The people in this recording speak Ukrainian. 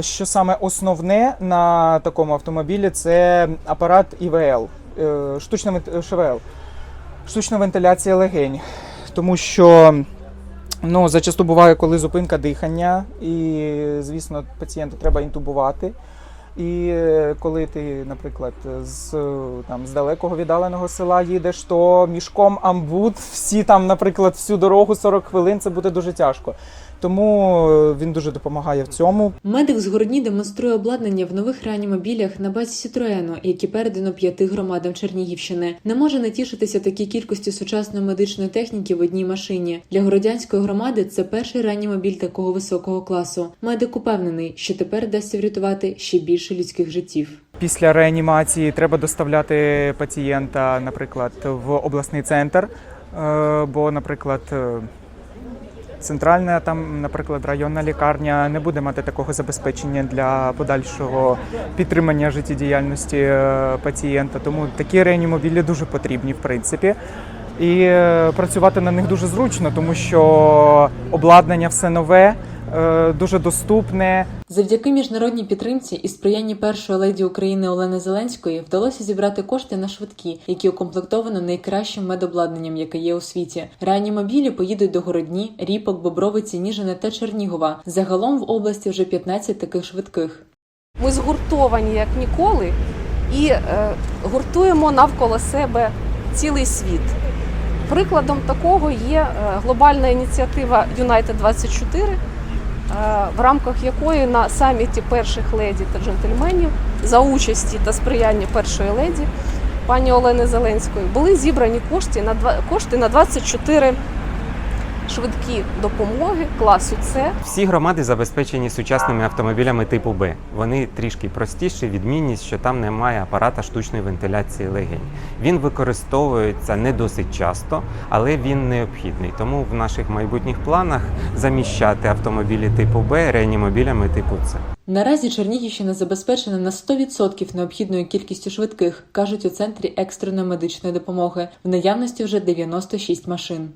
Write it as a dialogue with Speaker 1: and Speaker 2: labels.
Speaker 1: Що саме основне на такому автомобілі це апарат ІВЛ, е, штучна ШВЛ, штучна вентиляція легень. Тому що ну, зачасту буває, коли зупинка дихання, і, звісно, пацієнта треба інтубувати. І коли ти, наприклад, з, там, з далекого віддаленого села їдеш, то мішком амбут, всі там, наприклад, всю дорогу 40 хвилин, це буде дуже тяжко. Тому е, він дуже допомагає в цьому.
Speaker 2: Медик з Городні демонструє обладнання в нових реанімобілях на базі Сітроену, які передано п'яти громадам Чернігівщини. Не може не тішитися такій кількості сучасної медичної техніки в одній машині. Для городянської громади це перший реанімобіль такого високого класу. Медик упевнений, що тепер вдасться врятувати ще більше людських життів.
Speaker 1: Після реанімації треба доставляти пацієнта, наприклад, в обласний центр, е, бо, наприклад, е, центральна там, наприклад, районна лікарня не буде мати такого забезпечення для подальшого підтримання життєдіяльності е, пацієнта. Тому такі реанімобілі дуже потрібні, в принципі. І е, працювати на них дуже зручно, тому що обладнання все нове, дуже доступне.
Speaker 2: Завдяки міжнародній підтримці і сприянні першої леді України Олени Зеленської вдалося зібрати кошти на швидкі, які укомплектовано найкращим медобладнанням, яке є у світі. Реанімобілі поїдуть до Городні, Ріпок, Бобровиці, Ніжини та Чернігова. Загалом в області вже 15 таких швидких.
Speaker 3: Ми згуртовані як ніколи і е, гуртуємо навколо себе цілий світ. Прикладом такого є е, глобальна ініціатива United 24, е, в рамках якої на саміті перших леді та джентльменів за участі та сприяння першої леді пані Олени Зеленської були зібрані кошти на кошти на 24 швидкі допомоги класу С
Speaker 4: Всі громади забезпечені сучасними автомобілями типу Б. Вони трішки простіші, відмінність, що там немає апарата штучної вентиляції легень. Він використовується не досить часто, але він необхідний. Тому в наших майбутніх планах заміщати автомобілі типу Б реанімобілями типу С.
Speaker 2: Наразі Чернігівщина забезпечена на 100% необхідною кількістю швидких, кажуть у центрі екстреної медичної допомоги. В наявності вже 96 машин.